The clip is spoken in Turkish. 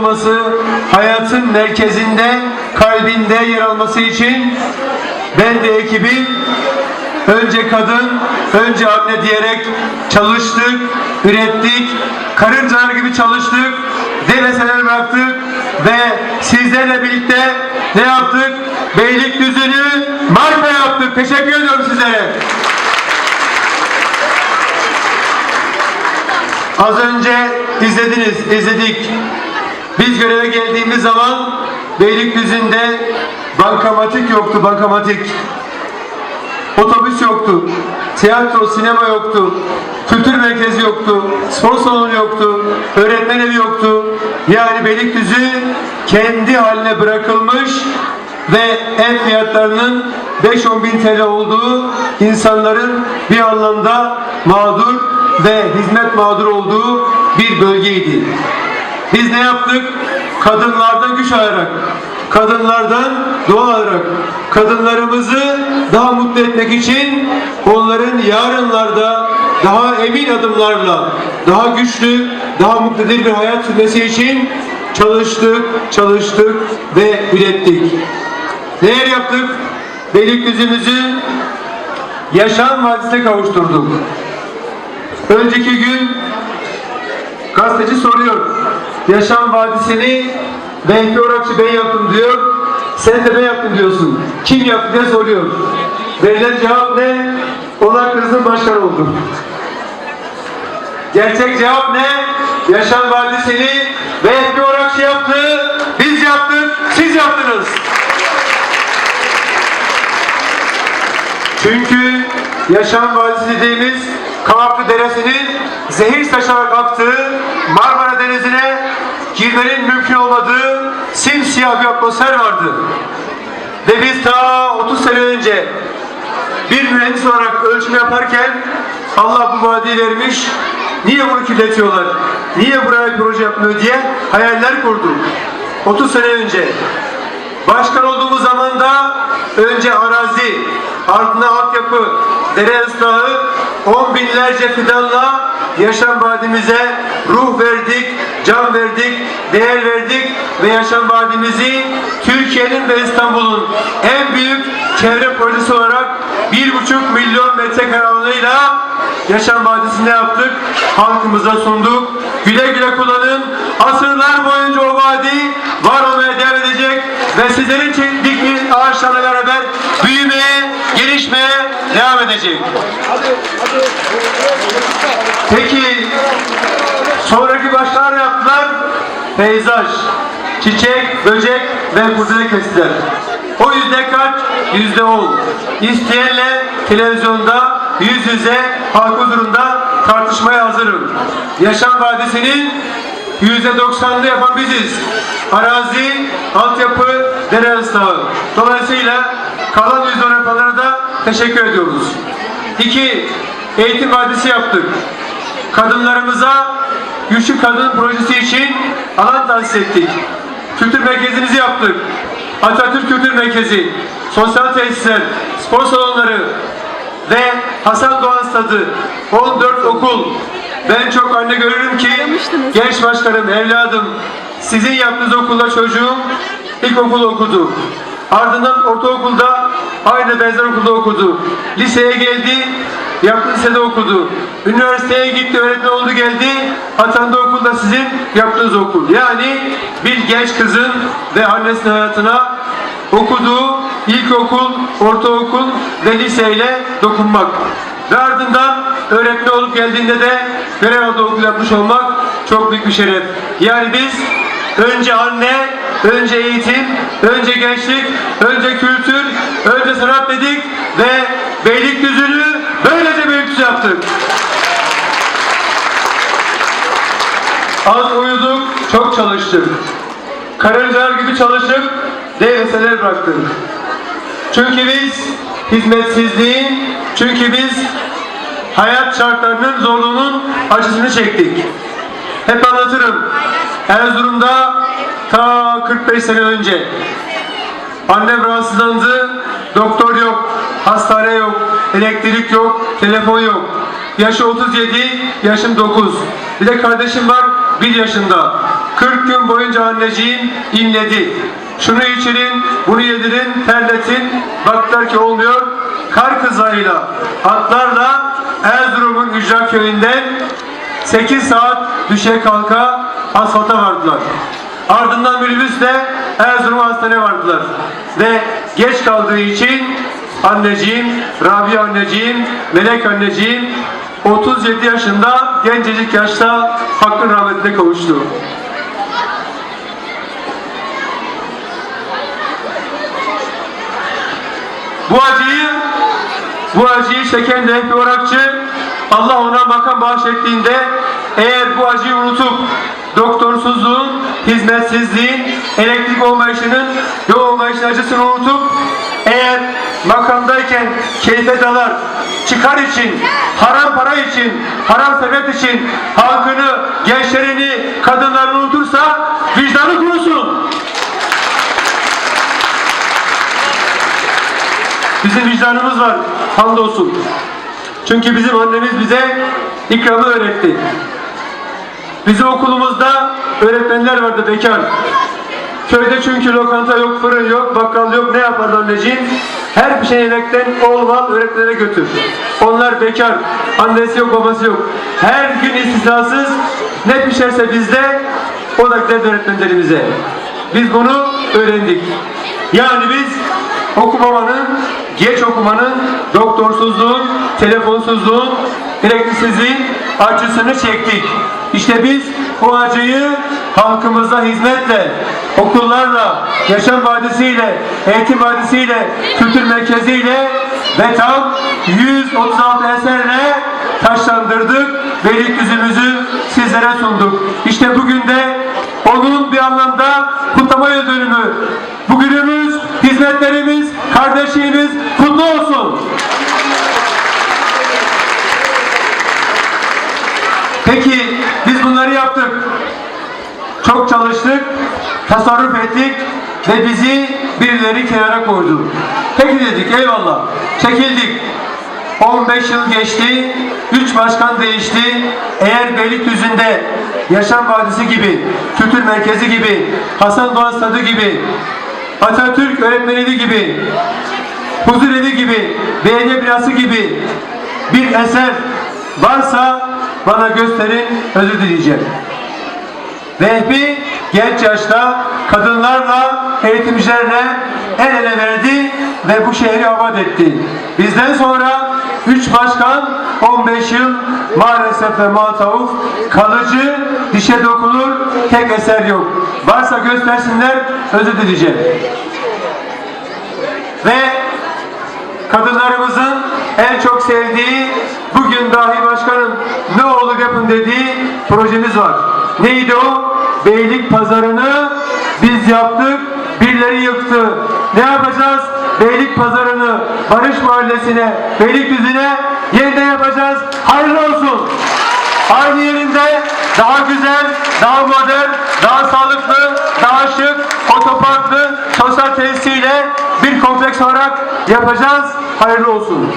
olması, hayatın merkezinde, kalbinde yer alması için ben de ekibim önce kadın, önce anne diyerek çalıştık, ürettik, karıncalar gibi çalıştık, deveseler bıraktık ve sizlerle birlikte ne yaptık? Beylikdüzü'nü marka yaptık. Teşekkür ediyorum sizlere. Az önce izlediniz, izledik. Biz göreve geldiğimiz zaman Beylikdüzü'nde bankamatik yoktu, bankamatik. Otobüs yoktu, tiyatro, sinema yoktu, kültür merkezi yoktu, spor salonu yoktu, öğretmen evi yoktu. Yani Beylikdüzü kendi haline bırakılmış ve ev fiyatlarının 5-10 bin TL olduğu insanların bir anlamda mağdur ve hizmet mağdur olduğu bir bölgeydi. Biz ne yaptık? Kadınlardan güç alarak, kadınlardan doğal alarak, kadınlarımızı daha mutlu etmek için onların yarınlarda daha emin adımlarla, daha güçlü, daha mutlu bir hayat sürmesi için çalıştık, çalıştık ve ürettik. Neler yaptık? Beylikdüzü'müzü yaşam vadisine kavuşturduk. Önceki gün gazeteci soruyor. Yaşam vadisini Vehbi Orakçı ben yaptım diyor. Sen de ben yaptım diyorsun. Kim yaptı diye soruyor. Verilen cevap ne? Ona kızın başkan oldu. Gerçek cevap ne? Yaşam vadisini Vehbi Orakçı yaptı. Biz yaptık. Siz yaptınız. Çünkü Yaşam Vadisi dediğimiz Kavaklı Deresi'nin zehir saçarak aktığı Marmara Denizi'ne girmenin mümkün olmadığı simsiyah bir atmosfer vardı. Ve biz ta 30 sene önce bir mühendis olarak ölçüm yaparken Allah bu vadiyi vermiş, niye bunu kirletiyorlar, niye buraya proje yapmıyor diye hayaller kurduk. 30 sene önce. Başkan olduğumuz zaman da önce arazi, ardına altyapı, dere ıslahı, on binlerce fidanla yaşam vadimize ruh verdik, can verdik, değer verdik ve yaşam vadimizi Türkiye'nin ve İstanbul'un en büyük çevre projesi olarak bir buçuk milyon metrekare alanıyla Yaşam Vadisi'nde yaptık, halkımıza sunduk. Güle güle kullanın. Asırlar boyunca o vadi var olmaya devam edecek ve sizlerin dikmiş ağaçlarla beraber büyümeye, gelişmeye devam edecek. Peki sonraki başkalar ne yaptılar? Peyzaj, çiçek, böcek ve kurdele kestiler. O yüzde kaç? Yüzde on. İsteyenle televizyonda yüz yüze halk huzurunda tartışmaya hazırım. Yaşam Vadisi'nin yüzde doksanını yapan biziz. Arazi, altyapı, dere ıslahı. Dolayısıyla kalan yüzde on yapanlara da teşekkür ediyoruz. İki, eğitim vadisi yaptık. Kadınlarımıza Güçlü Kadın Projesi için alan tahsis ettik. Kültür merkezimizi yaptık. Atatürk Kültür Merkezi, sosyal tesisler, spor salonları ve Hasan Doğan Stadı, 14 okul. Ben çok anne görürüm ki genç başkanım, evladım, sizin yaptığınız okulda çocuğum ilkokul okudu. Ardından ortaokulda aynı benzer okulda okudu. Liseye geldi, yaptığı lisede okudu. Üniversiteye gitti, öğretmen oldu geldi. Atandı okulda sizin yaptığınız okul. Yani bir genç kızın ve annesinin hayatına okuduğu ilkokul, ortaokul ve liseyle dokunmak. Ve ardından öğretmen olup geldiğinde de görev aldığı okul yapmış olmak çok büyük bir şeref. Yani biz önce anne, önce eğitim, önce gençlik, önce kültür, dedik ve Beylikdüzü'nü böylece Beylikdüzü yaptık. Az uyuduk, çok çalıştık. Karıncalar gibi çalışıp dev eserler bıraktık. Çünkü biz hizmetsizliğin, çünkü biz hayat şartlarının zorluğunun acısını çektik. Hep anlatırım. Erzurum'da ta 45 sene önce annem rahatsızlandı, doktor yok, hastane yok, elektrik yok, telefon yok. Yaşı 37, yaşım 9. Bir de kardeşim var 1 yaşında. 40 gün boyunca anneciğim inledi. Şunu içirin, bunu yedirin, terletin. Baktılar ki olmuyor. Kar kızlarıyla, atlarla Erzurum'un ücra köyünden 8 saat düşe kalka asfalta vardılar. Ardından minibüsle Erzurum Hastaneye vardılar. Ve geç kaldığı için anneciğim, Rabia anneciğim, Melek anneciğim 37 yaşında gencecik yaşta hakkın rahmetine kavuştu. Bu acıyı bu acıyı çeken Vehbi Orakçı Allah ona makam bahşettiğinde eğer bu acıyı unutup doktorsuzluğun, hizmetsizliğin, elektrik olmayışının, yol olmayışının acısını unutup eğer makamdayken keyfe dalar, çıkar için, haram para için, haram sebep için halkını, gençlerini, kadınlarını unutursa vicdanı kurusun. Bizim vicdanımız var. Hamdolsun. Çünkü bizim annemiz bize ikramı öğretti. Bizim okulumuzda öğretmenler vardı bekar. Köyde çünkü lokanta yok, fırın yok, bakkal yok. Ne yapardı anneciğim? Her bir şey yemekten oğlan öğretmenlere götür. Onlar bekar. Annesi yok, babası yok. Her gün istisnasız ne pişerse bizde o da gider öğretmenlerimize. Biz bunu öğrendik. Yani biz okumamanın, geç okumanın, doktorsuzluğun, telefonsuzluğun, elektriksizliğin acısını çektik. İşte biz bu acıyı halkımıza hizmetle, okullarla, yaşam vadisiyle, eğitim vadisiyle, kültür merkeziyle ve tam 136 eserle taşlandırdık. Beylikdüzümüzü sizlere sunduk. İşte bugün de onun bir anlamda kutlama yıl dönümü. Bugünümüz, hizmetlerimiz, kardeşliğimiz kutlu olsun. Peki biz bunları yaptık. Çok çalıştık, tasarruf ettik ve bizi birileri kenara koydu. Peki dedik eyvallah. Çekildik. 15 yıl geçti, 3 başkan değişti. Eğer Beylikdüzü'nde Yaşam Vadisi gibi, Kültür Merkezi gibi, Hasan Doğan Stadı gibi, Atatürk Öğretmeni gibi, Huzur Evi gibi, Belediye binası gibi bir eser varsa bana gösterin, özür dileyeceğim. Vehbi genç yaşta kadınlarla, eğitimcilerle el ele verdi ve bu şehri abad etti. Bizden sonra 3 başkan 15 yıl maalesef ve matavuf kalıcı dişe dokunur tek eser yok. Varsa göstersinler özür dileyeceğim. Ve kadınlarımızın en çok sevdiği bugün dahi başkanın ne olur yapın dediği projemiz var. Neydi o? Beylik pazarını biz yaptık, birileri yıktı. Ne yapacağız? Beylik pazarını Barış Mahallesi'ne, Beylikdüzü'ne yeniden yapacağız. Hayırlı olsun. Aynı yerinde daha güzel, daha modern, daha sağlıklı, daha şık, otoparklı, sosyal tesisiyle bir kompleks olarak yapacağız. Hayırlı olsun.